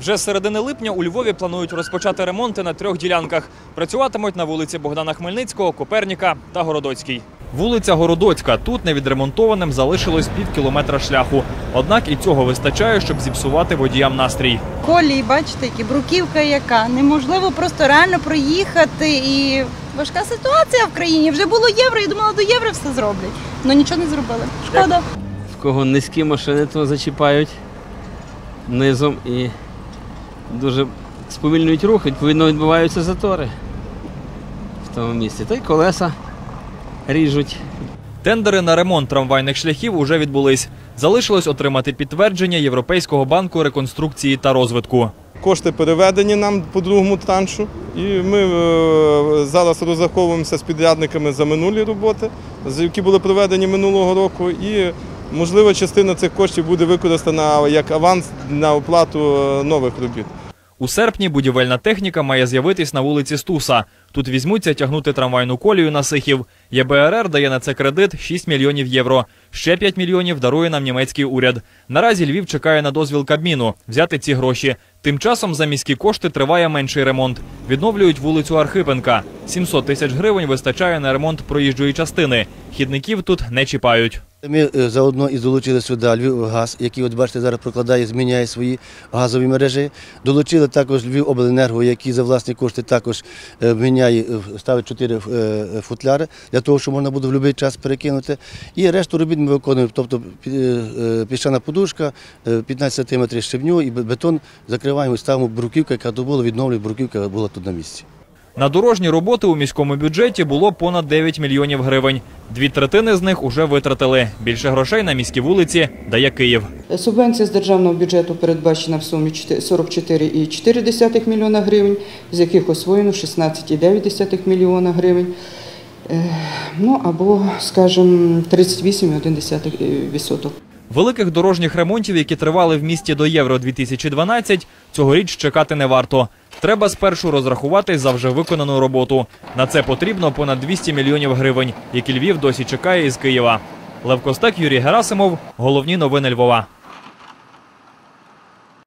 Вже з середини липня у Львові планують розпочати ремонти на трьох ділянках. Працюватимуть на вулиці Богдана Хмельницького, Коперніка та Городоцькій. Вулиця Городоцька тут невідремонтованим залишилось пів кілометра шляху. Однак і цього вистачає, щоб зіпсувати водіям настрій. колії, бачите, які бруківка яка. Неможливо просто реально проїхати. І важка ситуація в країні. Вже було євро, і думала, до євро все зроблять. Ну нічого не зробили. Шкода. В кого низькі машини, то зачіпають низом і дуже сповільнюють рух, відповідно відбуваються затори в тому місці. Та й колеса ріжуть. Тендери на ремонт трамвайних шляхів уже відбулись. Залишилось отримати підтвердження Європейського банку реконструкції та розвитку. Кошти переведені нам по другому траншу, і ми е, зараз розраховуємося з підрядниками за минулі роботи, з- які були проведені минулого року. І можливо, частина цих коштів буде використана як аванс на оплату е, нових робіт. У серпні будівельна техніка має з'явитись на вулиці Стуса. Тут візьмуться тягнути трамвайну колію на Сихів. ЄБРР дає на це кредит 6 мільйонів євро. Ще 5 мільйонів дарує нам німецький уряд. Наразі Львів чекає на дозвіл Кабміну взяти ці гроші. Тим часом за міські кошти триває менший ремонт. Відновлюють вулицю Архипенка. 700 тисяч гривень вистачає на ремонт проїжджої частини. Хідників тут не чіпають. Ми е, заодно і долучили сюди Львівгаз, який, от бачите, зараз прокладає, зміняє свої газові мережі. Долучили також Львівобленерго, який за власні кошти також е, міняє, е, ставить чотири футляри для того, щоб можна буде в будь-який час перекинути. І решту робіт ми виконуємо, тобто піщана подушка, е, 15 см щебню і бетон закриваємо і ставимо бруківку, яка тут була, відновлюємо бруківка, яка була тут на місці. На дорожні роботи у міському бюджеті було понад 9 мільйонів гривень. Дві третини з них уже витратили. Більше грошей на міські вулиці дає Київ. Субвенція з державного бюджету передбачена в сумі 44,4 мільйона гривень, з яких освоєно 16,9 мільйона гривень. Е, Ну або, скажімо, 38,1%. Великих дорожніх ремонтів, які тривали в місті до Євро 2012, цьогоріч чекати не варто. Треба спершу розрахувати за вже виконану роботу. На це потрібно понад 200 мільйонів гривень, які Львів досі чекає із Києва. Лев Костек, Юрій Герасимов. Головні новини Львова.